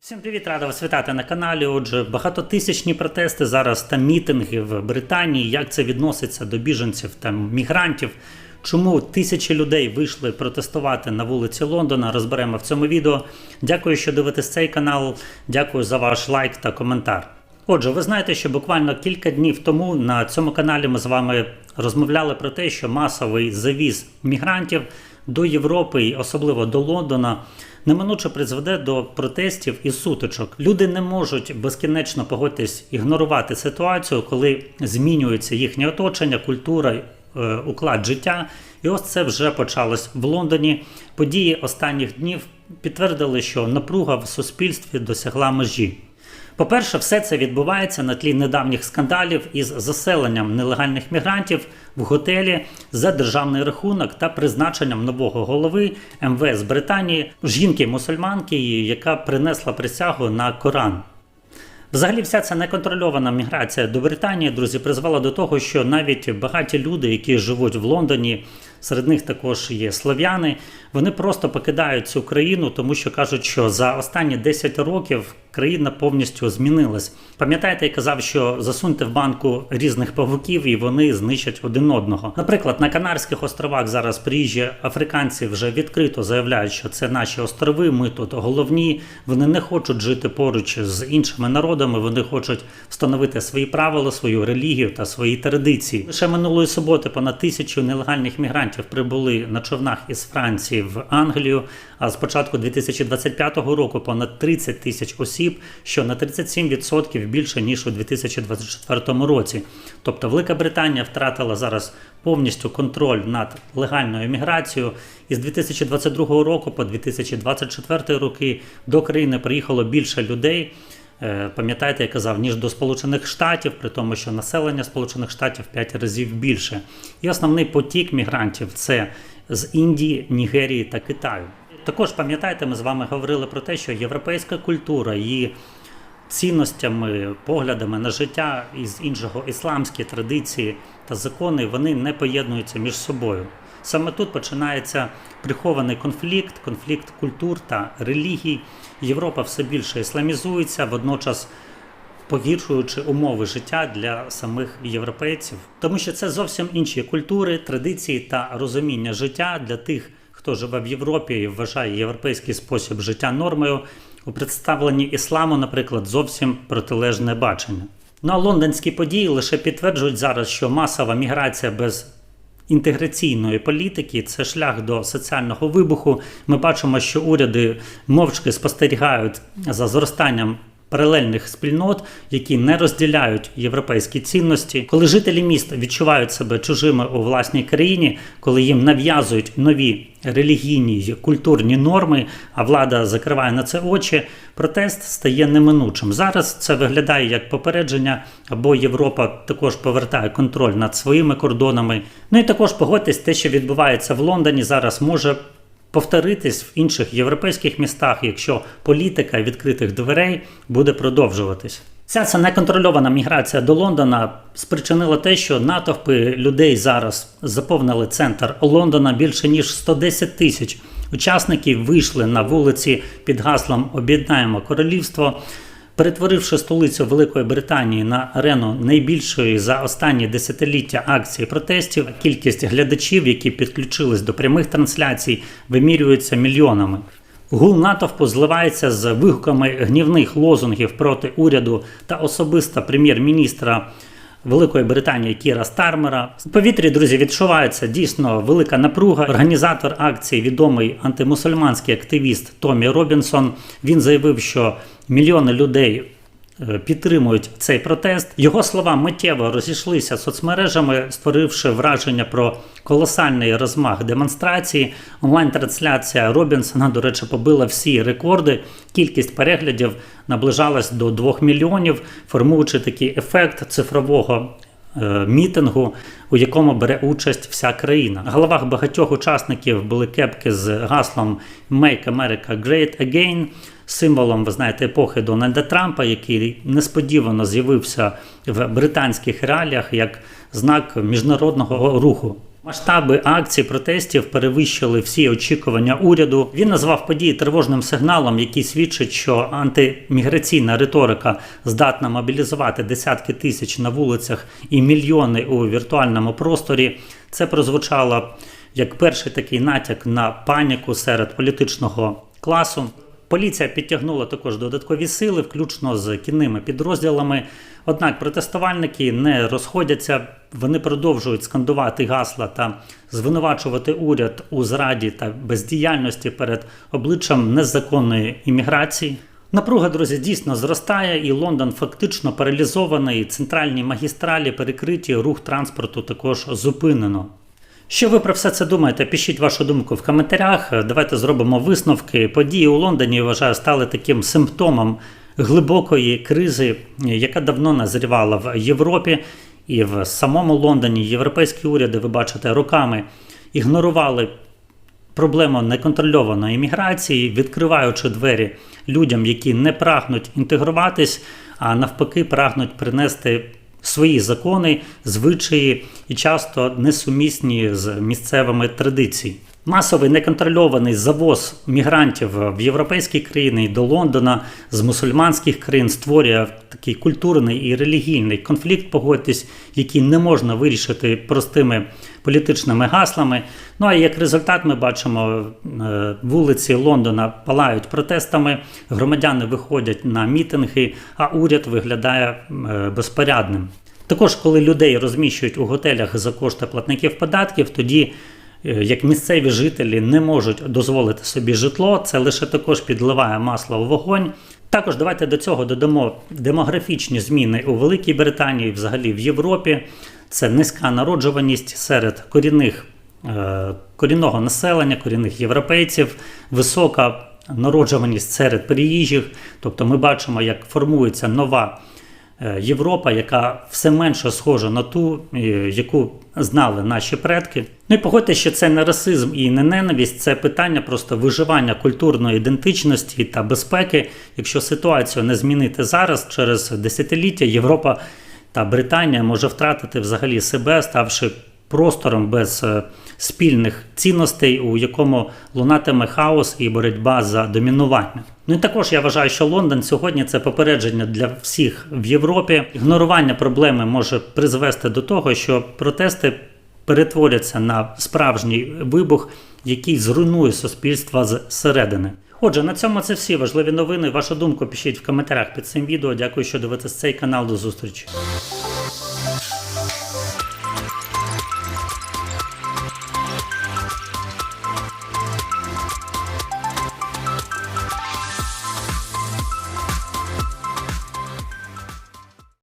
Всім привіт, рада вас вітати на каналі. Отже, багатотисячні протести зараз та мітинги в Британії. Як це відноситься до біженців та мігрантів? Чому тисячі людей вийшли протестувати на вулиці Лондона? Розберемо в цьому відео. Дякую, що дивитесь цей канал. Дякую за ваш лайк та коментар. Отже, ви знаєте, що буквально кілька днів тому на цьому каналі ми з вами розмовляли про те, що масовий завіз мігрантів до Європи і особливо до Лондона неминуче призведе до протестів і сутичок. Люди не можуть безкінечно погодитись ігнорувати ситуацію, коли змінюється їхнє оточення, культура, е, уклад життя. І ось це вже почалось в Лондоні. Події останніх днів підтвердили, що напруга в суспільстві досягла межі. По-перше, все це відбувається на тлі недавніх скандалів із заселенням нелегальних мігрантів в готелі за державний рахунок та призначенням нового голови МВС Британії, жінки-мусульманки, яка принесла присягу на Коран. Взагалі, вся ця неконтрольована міграція до Британії, друзі, призвела до того, що навіть багаті люди, які живуть в Лондоні, серед них також є слов'яни, вони просто покидають цю країну, тому що кажуть, що за останні 10 років країна повністю змінилась. Пам'ятаєте, я казав, що засуньте в банку різних павуків і вони знищать один одного. Наприклад, на Канарських островах зараз приїжджі африканці вже відкрито заявляють, що це наші острови. Ми тут головні. Вони не хочуть жити поруч з іншими народами. Вони хочуть встановити свої правила, свою релігію та свої традиції. Лише минулої суботи понад тисячу нелегальних мігрантів прибули на човнах із Франції в Англію. А з початку 2025 року понад 30 тисяч осіб, що на 37% більше ніж у 2024 році. Тобто Велика Британія втратила зараз повністю контроль над легальною міграцією. І з 2022 року по 2024 роки до країни приїхало більше людей. Е, Пам'ятаєте, я казав, ніж до Сполучених Штатів, при тому, що населення Сполучених Штатів в 5 разів більше. І основний потік мігрантів це з Індії, Нігерії та Китаю. Також пам'ятаєте, ми з вами говорили про те, що європейська культура і цінностями, поглядами на життя із іншого ісламські традиції та закони вони не поєднуються між собою. Саме тут починається прихований конфлікт, конфлікт культур та релігій. Європа все більше ісламізується, водночас погіршуючи умови життя для самих європейців, тому що це зовсім інші культури, традиції та розуміння життя для тих, хто живе в Європі і вважає європейський спосіб життя нормою. У представленні ісламу, наприклад, зовсім протилежне бачення. Ну а лондонські події лише підтверджують зараз, що масова міграція без інтеграційної політики це шлях до соціального вибуху. Ми бачимо, що уряди мовчки спостерігають за зростанням. Паралельних спільнот, які не розділяють європейські цінності, коли жителі міст відчувають себе чужими у власній країні, коли їм нав'язують нові релігійні й культурні норми, а влада закриває на це очі, протест стає неминучим. Зараз це виглядає як попередження, або Європа також повертає контроль над своїми кордонами. Ну і також погодьтесь, те, що відбувається в Лондоні, зараз може повторитись в інших європейських містах, якщо політика відкритих дверей буде продовжуватись. Ця ця неконтрольована міграція до Лондона спричинила те, що натовпи людей зараз заповнили центр Лондона більше ніж 110 тисяч учасників вийшли на вулиці під гаслом Об'єднаємо королівство. Перетворивши столицю Великої Британії на арену найбільшої за останні десятиліття акції протестів, кількість глядачів, які підключились до прямих трансляцій, вимірюється мільйонами. Гул натовпу зливається з вигуками гнівних лозунгів проти уряду та особисто прем'єр-міністра Великої Британії Кіра Стармера. У повітрі, друзі, відчувається дійсно велика напруга. Організатор акції, відомий антимусульманський активіст Томі Робінсон, він заявив, що мільйони людей. Е, Підтримують цей протест. Його слова миттєво розійшлися соцмережами, створивши враження про колосальний розмах демонстрації. Онлайн-трансляція Робінсона, до речі, побила всі рекорди. Кількість переглядів наближалась до 2 мільйонів, формуючи такий ефект цифрового е, мітингу, у якому бере участь вся країна. На головах багатьох учасників були кепки з гаслом Make America Great Again, символом, ви знаєте, епохи Дональда Трампа, який несподівано з'явився в британських реаліях як знак міжнародного руху. Масштаби акцій протестів перевищили всі очікування уряду. Він назвав події тривожним сигналом, який свідчить, що антиміграційна риторика здатна мобілізувати десятки тисяч на вулицях і мільйони у віртуальному просторі. Це прозвучало як перший такий натяк на паніку серед політичного класу. Поліція підтягнула також додаткові сили, включно з кінними підрозділами. Однак протестувальники не розходяться, вони продовжують скандувати гасла та звинувачувати уряд у зраді та бездіяльності перед обличчям незаконної імміграції. Напруга, друзі, дійсно зростає, і Лондон фактично паралізований. Центральні магістралі перекриті, рух транспорту також зупинено. Що ви про все це думаєте? Пишіть вашу думку в коментарях. Давайте зробимо висновки. Події у Лондоні я вважаю стали таким симптомом глибокої кризи, яка давно назрівала в Європі і в самому Лондоні. Європейські уряди, ви бачите, роками ігнорували проблему неконтрольованої імміграції, відкриваючи двері людям, які не прагнуть інтегруватись, а навпаки, прагнуть принести свої закони, звичаї і часто несумісні з місцевими традиціями. Масовий неконтрольований завоз мігрантів в європейські країни і до Лондона з мусульманських країн створює такий культурний і релігійний конфлікт, погодьтесь, який не можна вирішити простими політичними гаслами. Ну а як результат, ми бачимо, е, вулиці Лондона палають протестами, громадяни виходять на мітинги, а уряд виглядає е, безпорядним. Також, коли людей розміщують у готелях за кошти платників податків, тоді як місцеві жителі не можуть дозволити собі житло, це лише також підливає масло в вогонь. Також давайте до цього додамо демографічні зміни у Великій Британії, взагалі в Європі. Це низька народжуваність серед корінних, е, корінного населення, корінних європейців, висока народжуваність серед приїжджих. Тобто ми бачимо, як формується нова е, Європа, яка все менше схожа на ту, е, яку знали наші предки. Ну і погодьте, що це не расизм і не ненависть, це питання просто виживання культурної ідентичності та безпеки. Якщо ситуацію не змінити зараз, через десятиліття Європа та Британія може втратити взагалі себе, ставши простором без е, спільних цінностей, у якому лунатиме хаос і боротьба за домінування. Ну і також я вважаю, що Лондон сьогодні це попередження для всіх в Європі. Ігнорування проблеми може призвести до того, що протести перетворяться на справжній вибух, який зруйнує суспільство зсередини. Отже, на цьому це всі важливі новини. Вашу думку пишіть в коментарях під цим відео. Дякую, що дивитесь цей канал. До зустрічі.